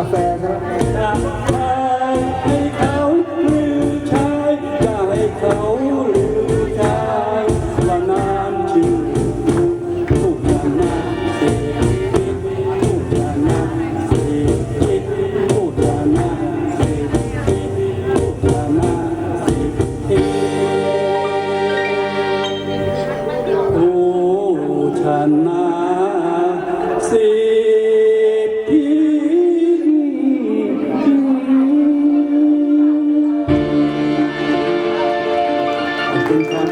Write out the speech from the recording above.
าแฟให้เขาลืมชายจให้เขาลืมชายว่านชื่อผู้ชนะเศรษฐกิจผู้ชนะเศรษฐกิจผู้ชนะเศรษฐกิจผู้ชนะเศรษฐกิจผู้ชนะเศรษฐ Amen.